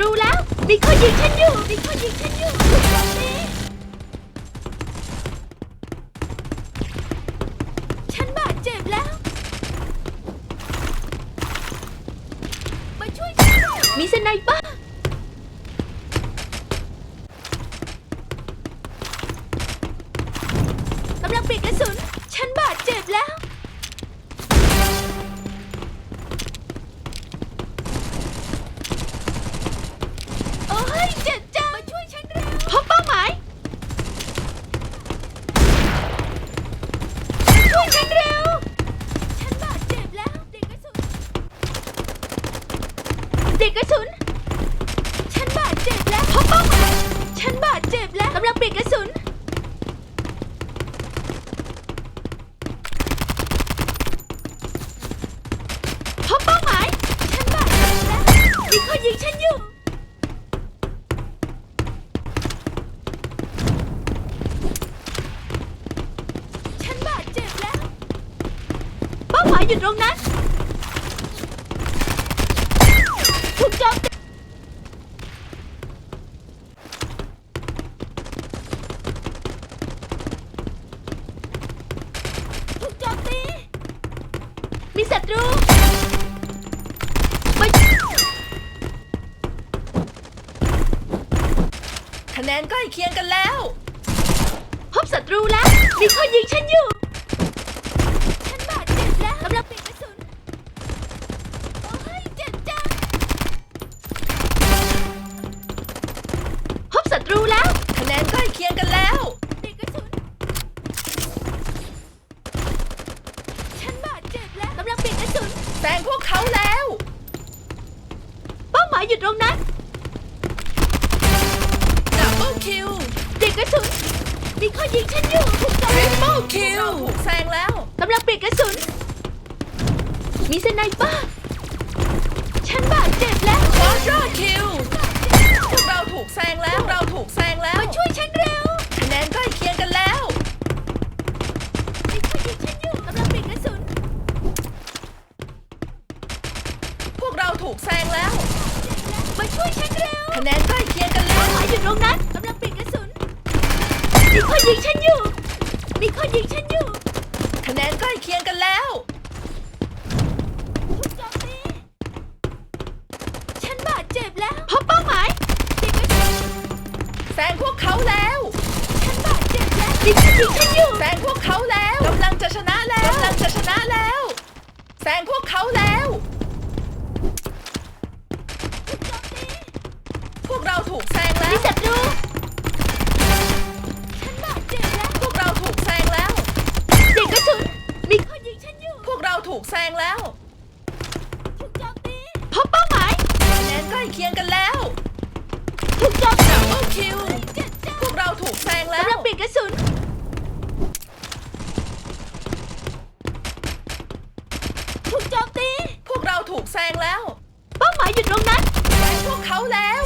รูแล้ว มีคนยิงฉันอยู่ มีคนยิงฉันอยู่ถูกโจมตีฉันบาดเจ็บแล้ว มาช่วยฉันมีสไนเปอร์กำลังปิดกระสุน เด็กกระสุน ฉันบาดเจ็บแล้วพบเป้าหมฉันบาดเจ็บแล้วกำลังปิดกระสุน พบเป้าหมาย ฉันบาดเจ็บแล้วมีคนยิงฉันอยู่ ฉันบาดเจ็บแล้ว เป้าหมายอยู่ตรงนั้น คะแนนใกล้เคียงกันแล้ว พบศัตรูแล้ว มีคนยิงฉันอยู่ ฉันบาดเจ็บแล้วกำลังปิดกระสุนโอ้ยเจ็บจังพบศัตรูแล้ว คะแนนใกล้เคียงกันแล้วปิดกระสุน ฉันบาดเจ็บแล้วกำลังปิดกระสุน แซงพวกเขาแล้ว เป้าหมายอยู่ตรงนั้น กกระสุนมีคนยิงฉันอยู่ถูกโจมทริตีปเปิลคิวถูกแซงแล้วกำลังปิดกระสุน มีสไนเปอร์ฉันบาดเจ็บแล้วควอเตอร์คิวพวกเราถูกแซงแล้วเราถูกแซงแล้วมาช่วยฉันเร็วคะแนนใกล้เคียงกันแล้วมีคนยิงฉันอยู่กำลังปิดกระสุน พวกเราถูกแซงแล้ว มาช่วยฉันเร็วคะแนนใกล้เคียงกันแล้วหมายอยู่ตรงนั้นกำลังปิดกระสุน มีคนยิงฉันอยู่ มีคนยิงฉันอยู่ คะแนนใกล้เคียงกันแล้ว ถูกโจมตีฉันบาดเจ็บแล้วพบเป้าหมายเด็กกระสุนแซงพวกเขาแล้ว ฉันบาดเจ็บแล้วมีคนยิงฉันอยู่ แซงพวกเขาแล้วกำลังจะชนะแล้วกำลังจะชนะแล้ว แซงพวกเขาแล้ว แล้วถูกจมตีพบเป้าหมายคะแนนใกล้เคียงกันแล้วถูกโจมตีเบิคิวพวกเราถูกแซงแล้วกำลังปิดกระสุนถูกโจมตีพวกเราถูกแซงแล้ว เป้าหมายอยู่ตรงนั้นไปพวกเขาแล้ว